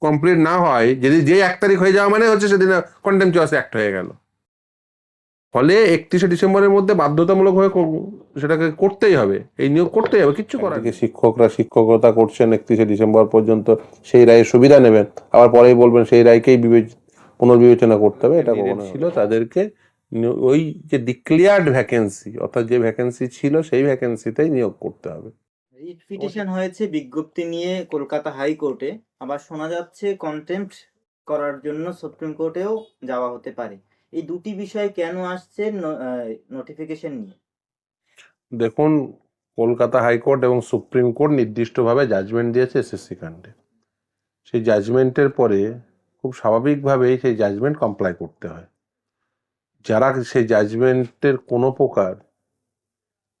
Complete না হয় যদি যে এক তারিখ হয়ে যাওয়া মানে হচ্ছে সেদিন কন্টেম্পচুয়াস অ্যাক্ট হয়ে গেল। ফলে একত্রিশে ডিসেম্বরের মধ্যে বাধ্যতামূলক হয়ে সেটাকে করতেই হবে। এই নিয়োগ করতেই হবে কিচ্ছু করার নেই। শিক্ষকরা শিক্ষকতা করছেন একত্রিশে ডিসেম্বর পর্যন্ত সেই রায়ের সুবিধা নেবেন। আবার পরেই বলবেন সেই রায়কেই বিবেচ- পুনর্বিবেচনা করতে হবে এটা ছিল তাদেরকে ওই যে ডিক্লেয়ার্ড ভ্যাকেন্সি অর্থাৎ যে ভ্যাকেন্সি ছিল সেই ভ্যাকেন্সিতেই নিয়োগ করতে হবে। রিট পিটিশন হয়েছে বিজ্ঞপ্তি নিয়ে কলকাতা হাইকোর্টে। আবার শোনা যাচ্ছে কন্টেম্পট করার জন্য সুপ্রিম কোর্টেও যাওয়া হতে পারে। এই দুটি বিষয় কেন আসছে নোটিফিকেশন নিয়ে? দেখুন কলকাতা হাইকোর্ট এবং সুপ্রিম কোর্ট নির্দিষ্টভাবে জাজমেন্ট দিয়েছে এসএসসি কাণ্ডে। সেই জাজমেন্টের পরে খুব স্বাভাবিকভাবেই সেই জাজমেন্ট কমপ্লাই করতে হয়। যারা সেই জাজমেন্টের কোনো প্রকার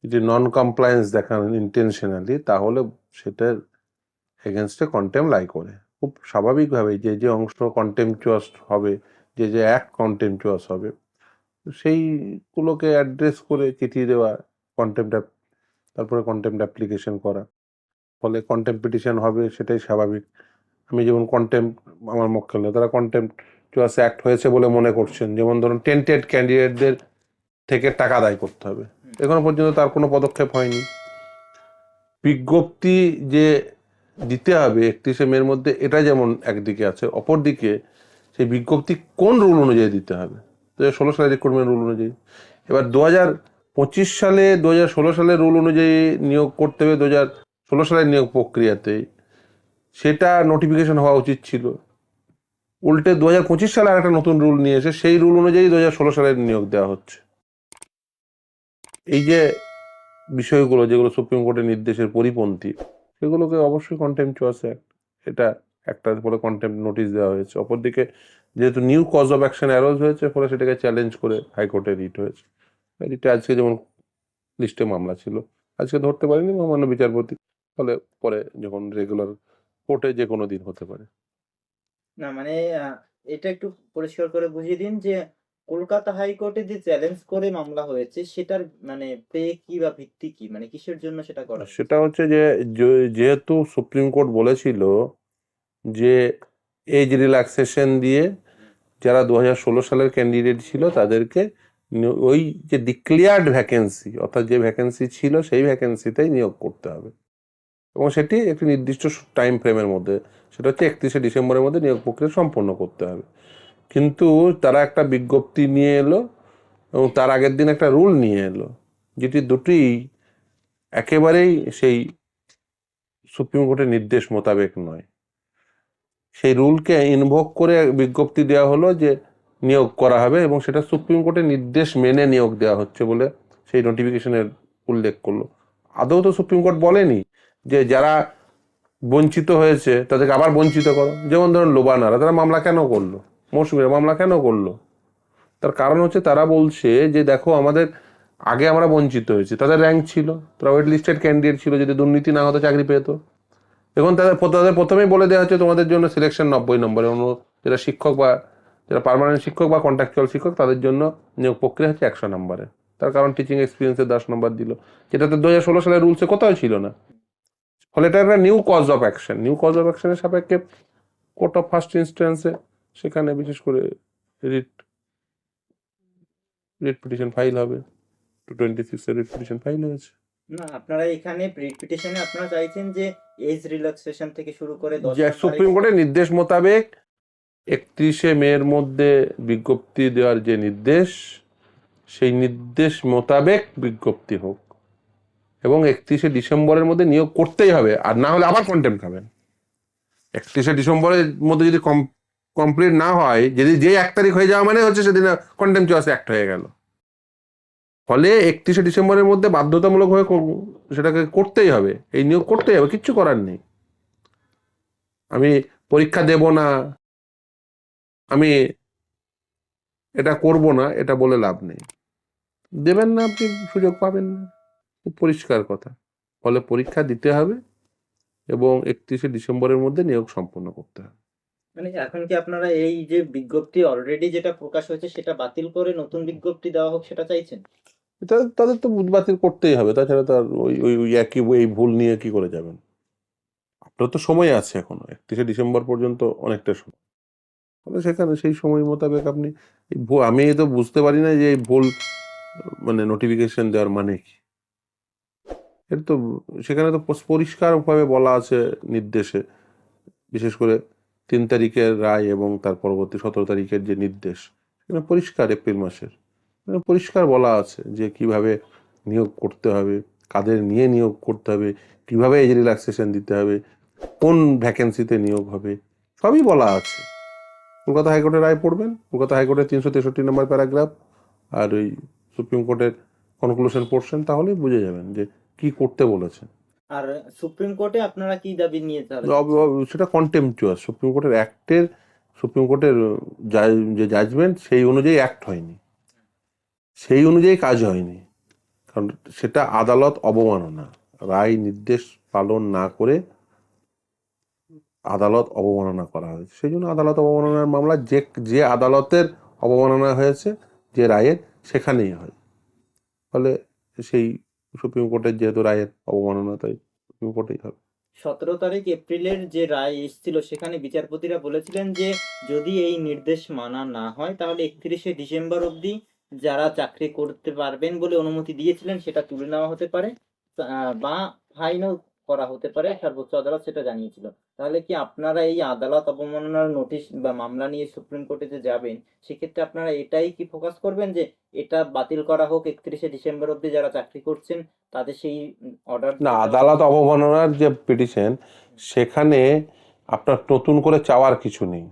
যদি নন কমপ্লায়েন্স দেখান ইন্টেনশনালি তাহলে সেটার এগেনস্টে কন্টেম লাই করে। খুব স্বাভাবিকভাবেই যে যে অংশ কন্টেম্পচুয়াস হবে, যে যে অ্যাক্ট কন্টেম্পচুয়াস হবে, সেইগুলোকে অ্যাড্রেস করে চিঠি দেওয়া কন্টেম্প তারপরে কন্টেম্প অ্যাপ্লিকেশন করা। ফলে কন্টেম্প পিটিশন হবে, সেটাই স্বাভাবিক। আমি যেমন কন্টেম্প আমার মক্কেল তারা কন্টেম্প চুয়াস অ্যাক্ট হয়েছে বলে মনে করছেন। যেমন ধরুন টেন্টেড ক্যান্ডিডেটদের থেকে টাকা আদায় করতে হবে। এখনও পর্যন্ত তার কোনো পদক্ষেপ হয়নি। বিজ্ঞপ্তি যে দিতে হবে একত্রিশে মের মধ্যে এটা যেমন একদিকে আছে, অপরদিকে সেই বিজ্ঞপ্তি কোন রুল অনুযায়ী দিতে হবে? দু হাজার ষোলো সালের রিক্রুটমেন্ট রুল অনুযায়ী। এবার দু হাজার পঁচিশ সালে, দু হাজার ষোলো সালের রুল অনুযায়ী নিয়োগ করতে হবে, দু হাজার ষোলো সালের নিয়োগ প্রক্রিয়াতে। সেটা নোটিফিকেশন হওয়া উচিত ছিল। উল্টে দু হাজার পঁচিশ সালে আরেকটা নতুন রুল নিয়ে এসে সেই রুল অনুযায়ী দু হাজার ষোলো সালের নিয়োগ দেওয়া হচ্ছে। এই যে বিষয়গুলো যেগুলো সুপ্রিম কোর্টের নির্দেশের পরিপন্থী, সেগুলোকে অবশ্যই কন্টেম্পচুয়াস অ্যাক্ট এটা একটার পরে কন্টেম্প নোটিশ দেওয়া হয়েছে। অপরদিকে যেহেতু new cause of action arose হয়েছে, ফলে সেটাকে চ্যালেঞ্জ করে হাইকোর্টে রিট হয়েছে। রিটে আজকে যেমন লিস্টে মামলা ছিল, আজকে ধরতে পারেনি মহামান্য বিচারপতি, ফলে পরে যখন রেগুলার কোর্টে যে কোনো দিন হতে পারে। না মানে এটা একটু পরিষ্কার করে বুঝিয়ে দিন যে কলকাতা হাইকোর্টে যে চ্যালেঞ্জ করে মামলা হয়েছে, সেটার মানে পে কি বা ভিত্তি কি? মানে কিসের জন্য সেটা করা সেটা হচ্ছে যে যেহেতু সুপ্রিম কোর্ট বলেছিল যে এজ রিল্যাক্সেশন দিয়ে যারা দু হাজার ষোলো সালের ক্যান্ডিডেট ছিল তাদেরকে ওই যে ডিক্লেয়ার্ড ভ্যাকেন্সি অর্থাৎ যে ভ্যাকেন্সি ছিল সেই ভ্যাকেন্সিতেই নিয়োগ করতে হবে। এবং সেটি একটি নির্দিষ্ট টাইম ফ্রেমের মধ্যে, সেটা হচ্ছে একত্রিশে ডিসেম্বরের মধ্যে নিয়োগ প্রক্রিয়া সম্পন্ন করতে হবে। কিন্তু তারা একটা বিজ্ঞপ্তি নিয়ে এলো এবং তার আগের দিন একটা রুল নিয়ে এলো, যেটি দুটি একেবারেই সেই সুপ্রিম কোর্টের নির্দেশ মোতাবেক নয়। সেই রুলকে ইনভোক করে বিজ্ঞপ্তি দেওয়া হলো যে নিয়োগ করা হবে এবং সেটা সুপ্রিম কোর্টের নির্দেশ মেনে নিয়োগ দেওয়া হচ্ছে বলে সেই নোটিফিকেশনের উল্লেখ করল। আদৌ তো সুপ্রিম কোর্ট বলেনি যে যারা বঞ্চিত হয়েছে তাদেরকে আবার বঞ্চিত করো। যেমন ধরুন লোবানারা, তারা মামলা কেন করল? মৌসুমীরা মামলা কেন করল? তার কারণ হচ্ছে তারা বলছে যে, দেখো, আমাদের আগে আমরা বঞ্চিত হয়েছি। তাদের র্যাঙ্ক ছিল, তারা ওয়েট লিস্টেড ক্যান্ডিডেট ছিল, যদি দুর্নীতি না হতো, চাকরি পেতো। এখন তাদের তাদের প্রথমেই বলে দেওয়া হচ্ছে, তোমাদের জন্য সিলেকশন নব্বই নম্বরে অন্য যারা শিক্ষক বা, যারা পার্মানেন্ট শিক্ষক বা কন্ট্রাকচুয়াল শিক্ষক, তাদের জন্য নিয়োগ প্রক্রিয়া হচ্ছে একশো নম্বরে তার কারণ টিচিং এক্সপিরিয়েন্সে দশ নম্বর দিল। যেটাতে দু হাজার ষোলো সালের রুলসে কোথাও ছিল না। ফলে এটা একটা new cause of action new cause of অ্যাকশনের সাপেক্ষে কোর্ট অফ ফার্স্ট ইনস্ট্যান্সে সেখানে বিশেষ করে রিট রিট পিটিশন ফাইল হবে। টু টোয়েন্টি সিক্সের রিট পিটিশন ফাইল হয়েছে। না আপনারা এখানে পিটিশনে আপনারা চাইছেন যে এজ রিল্যাক্সেশন থেকে শুরু করে যে সুপ্রিম কোর্টের নির্দেশ মোতাবেক একত্রিশে মের মধ্যে বিজ্ঞপ্তি দেওয়ার যে নির্দেশ সেই নির্দেশ মোতাবেক বিজ্ঞপ্তি হোক। এবং একত্রিশে ডিসেম্বরের মধ্যে নিয়োগ করতেই হবে আর না হলে আবার কন্টেম্প খাবেন। একত্রিশে ডিসেম্বরের মধ্যে যদি কমপ্লিট না হয়, যদি যে এক তারিখ হয়ে যাওয়া মানে হচ্ছে সেদিন কন্টেম্পচুয়াস অ্যাক্ট হয়ে গেল। ফলে একত্রিশে ডিসেম্বরের মধ্যে বাধ্যতামূলক হয়ে সেটাকে করতেই হবে। এই নিয়োগ করতেই হবে, কিচ্ছু করার নেই। আমি পরীক্ষা দেব না। আমি এটা করব না, এটা বলে লাভ নেই। দেবেন না আপনি, সুযোগ পাবেন না। খুব পরিষ্কার কথা। ফলে পরীক্ষা দিতে হবে এবং একত্রিশে ডিসেম্বরের মধ্যে নিয়োগ সম্পন্ন করতে হবে। মানে এখন কি আপনারা এই যে বিজ্ঞপ্তি অলরেডি যেটা প্রকাশ হয়েছে সেটা বাতিল করে নতুন বিজ্ঞপ্তি দেওয়া হোক সেটা চাইছেন? তাদের তো বাতিল করতেই হবে, তাছাড়া তো আর ওই ওই ওই একই এই ভুল নিয়ে কি করে যাবেন? আপনার তো সময় আছে এখনও, একত্রিশে ডিসেম্বর পর্যন্ত অনেকটা সময়। তাহলে সেখানে সেই সময় মোতাবেক আপনি আমি তো বুঝতে পারি না যে এই ভুল মানে নোটিফিকেশন দেওয়ার মানে কি। এর তো সেখানে তো পরিষ্কারভাবে বলা আছে নির্দেশে, বিশেষ করে তিন তারিখের রায় এবং তার পরবর্তী সতেরো তারিখের যে নির্দেশ, সেখানে পরিষ্কার এপ্রিল মাসের। সেখানে পরিষ্কার বলা আছে যে কীভাবে নিয়োগ করতে হবে, কাদের নিয়ে নিয়োগ করতে হবে, কীভাবে এজ রিল্যাক্সেশন দিতে হবে, কোন ভ্যাকেন্সিতে নিয়োগ হবে, সবই বলা আছে। কলকাতা হাইকোর্টের রায় পড়বেন, কলকাতা হাইকোর্টের তিনশো তেষট্টি নম্বর প্যারাগ্রাফ আর ওই সুপ্রিম কোর্টের কনক্লুশন পড়ছেন, তাহলেই বুঝে যাবেন যে কি করতে বলেছে আর সুপ্রিম কোর্টে আপনারা কি দাবি নিয়ে সেটা কন্টেম্পচুয়াস সুপ্রিম কোর্টের অ্যাক্টের সুপ্রিম কোর্টের যে জাজমেন্ট সেই অনুযায়ী অ্যাক্ট হয়নি। সেই অনুযায়ী কাজ হয়নি। কারণ সেটা আদালত অবমাননা। রায় নির্দেশ পালন না করে আদালত অবমাননা করা হয়েছে। সেই জন্য আদালত অবমাননার মামলা যে যে আদালতের অবমাননা হয়েছে, যে রায়ের, সেখানেই হয়। ফলে সেই সুপ্রিম কোর্টের যেহেতু রায়ের অবমাননা তাই সুপ্রিম কোর্টেই হবে। সতেরো তারিখ এপ্রিলের যে রায় এসেছিল, সেখানে বিচারপতিরা বলেছিলেন যে, যদি এই নির্দেশ মানা না হয়, তাহলে একত্রিশে ডিসেম্বর অবধি যারা চাকরি করতে পারবেন বলে অনুমতি দিয়েছিলেন, সেটা তুলে নেওয়া হতে পারে। বা ফাইনও করা হতে পারে, সর্বোচ্চ আদালত সেটা জানিয়েছিল। তাহলে কি আপনারা এই আদালত অবমাননার নোটিশ বা মামলা নিয়ে সুপ্রিম কোর্টে যে যাবেন, সেক্ষেত্রে আপনারা এটাই কি ফোকাস করবেন যে এটা বাতিল করা হোক একত্রিশে ডিসেম্বর অব্দি যারা চাকরি করছেন, তাদের সেই অর্ডার না, আদালত অবমাননার যে পিটিশন সেখানে আপনার নতুন করে চাওয়ার কিছু নেই।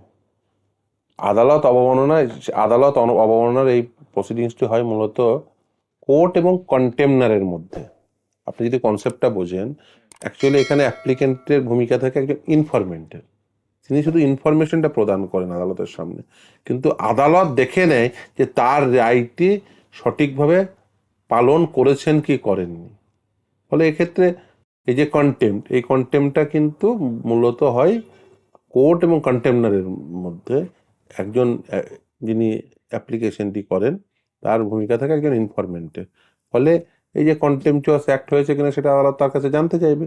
আদালত অবমাননায়, আদালত অবমাননার এই প্রসিডিংসটি হয় মূলত কোর্ট এবং কন্টেমনারের মধ্যে। আপনি যদি কনসেপ্টটা বোঝেন অ্যাকচুয়ালি এখানে অ্যাপ্লিকেন্টের ভূমিকা থাকে একজন ইনফরমেন্টের তিনি শুধু ইনফরমেশনটা প্রদান করেন আদালতের সামনে। কিন্তু আদালত দেখে নেয় যে তার রায়টি সঠিকভাবে পালন করেছেন কি করেননি। ফলে এক্ষেত্রে এই যে কন্টেম্প এই কন্টেম্পটা কিন্তু মূলত হয় কোর্ট এবং কন্টেমনারের মধ্যে। একজন যিনি অ্যাপ্লিকেশনটি করেন, তার ভূমিকা থাকে একজন ইনফরমেন্টের ফলে এই যে কন্টেম্পচুয়াস অ্যাক্ট হয়েছে কিনা সেটা আদালত তার কাছে জানতে চাইবে।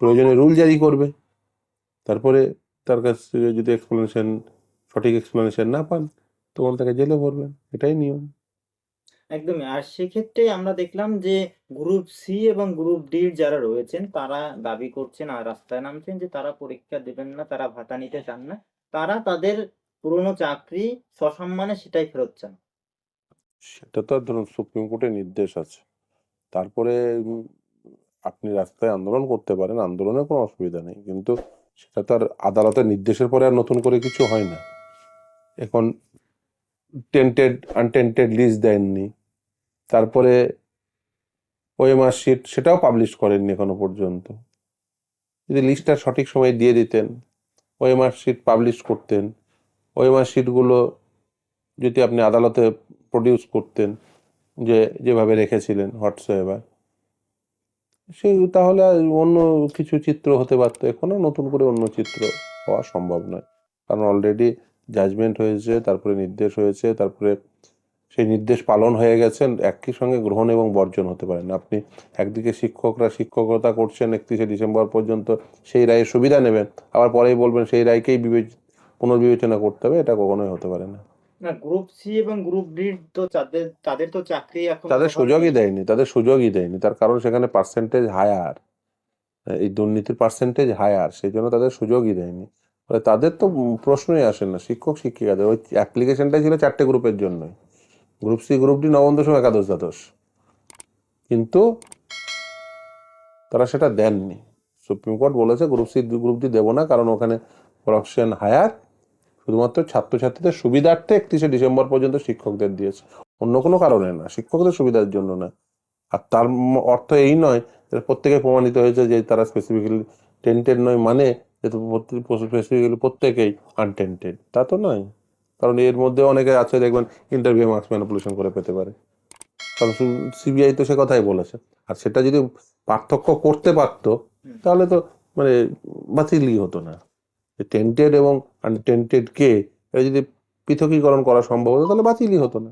প্রয়োজনে রুল জারি করবে। তারপরে তার কাছ থেকে যদি এক্সপ্লেনেশন সঠিক এক্সপ্লেনেশন না পান তখন তাকে জেলে ভরবেন। এটাই নিয়ম। একদমই। আর সেক্ষেত্রে আমরা দেখলাম যে গ্রুপ সি এবং গ্রুপ ডি যারা রয়েছেন তারা দাবি করছেন আর রাস্তায় নামছেন যে তারা পরীক্ষা দেবেন না তারা ভাতা নিতে চান না। তারা তাদের পুরনো চাকরি সসম্মানে সেটাই ফেরত চান। সেটা তো ধরুন সুপ্রিম কোর্টের নির্দেশ আছে। তারপরে আপনি রাস্তায় আন্দোলন করতে পারেন আন্দোলনের কোনো অসুবিধা নেই। কিন্তু সেটা তো আর আদালতের নির্দেশের পরে আর নতুন করে কিছু হয় না। এখন টেন্টেড আনটেন্টেড লিস্ট দেননি। তারপরে ওএমআর শিট সেটাও পাবলিশ করেননি এখনও পর্যন্ত। যদি লিস্টটা সঠিক সময় দিয়ে দিতেন ওএমআর শিট পাবলিশ করতেন ওএমআর শিটগুলো যদি আপনি আদালতে প্রডিউস করতেন যে যেভাবে রেখেছিলেন, হোয়াটসঅ্যাপ সে তাহলে অন্য কিছু চিত্র হতে পারতো। এখনও নতুন করে অন্য চিত্র হওয়া সম্ভব নয়। কারণ অলরেডি জাজমেন্ট হয়েছে, তারপরে নির্দেশ হয়েছে, তারপরে সেই নির্দেশ পালন হয়ে গেছেন একই সঙ্গে গ্রহণ এবং বর্জন হতে পারেন আপনি একদিকে শিক্ষকরা শিক্ষকতা করছেন, একত্রিশে ডিসেম্বর পর্যন্ত সেই রায়ের সুবিধা নেবেন। আবার পরেই বলবেন সেই রায়কেই বিবেচ, পুনর্বিবেচনা করতে হবে, এটা কখনোই হতে পারে না। না গ্রুপ সি এবং গ্রুপ ডি তো তাদের তাদের তো চাকরি এখন তাদের সুযোগই দেয়নি তাদের সুযোগই দেয়নি। তার কারণ সেখানে পার্সেন্টেজ হায়ার এই দুর্নীতির পার্সেন্টেজ হায়ার সেই জন্য তাদের সুযোগই দেয়নি। ফলে তাদের তো প্রশ্নই আসে না শিক্ষক শিক্ষিকাদের। ওই অ্যাপ্লিকেশনটাই ছিল চারটে গ্রুপের জন্যই। গ্রুপ সি গ্রুপ ডি নবম দশম একাদশ দ্বাদশ। কিন্তু তারা সেটা দেননি। সুপ্রিম কোর্ট বলেছে গ্রুপ সি গ্রুপ ডি দেবো না কারণ ওখানে করাপশন হায়ার শুধুমাত্র ছাত্রছাত্রীদের সুবিধার্থে একত্রিশে ডিসেম্বর পর্যন্ত শিক্ষকদের দিয়েছে। অন্য কোনো কারণে না শিক্ষকদের সুবিধার জন্য না। আর তার অর্থ এই নয় যে প্রত্যেকে প্রমাণিত হয়েছে যে তারা স্পেসিফিক্যালি টেন্টেড নয় মানে যে স্পেসিফিক্যালি প্রত্যেকেই আনটেন্টেড তা তো নয়। কারণ এর মধ্যে অনেকে আছে দেখবেন ইন্টারভিউ মার্কস ম্যানিপুলেশন করে পেতে পারে। কারণ সিবিআই তো সে কথাই বলেছে। আর সেটা যদি পার্থক্য করতে পারতো তাহলে তো মানে বাতিলই হতো না। টেন্টেড এবং আনটেন্টেডকে যদি পৃথকীকরণ করা সম্ভব হতো তাহলে বাতিলই হতো না।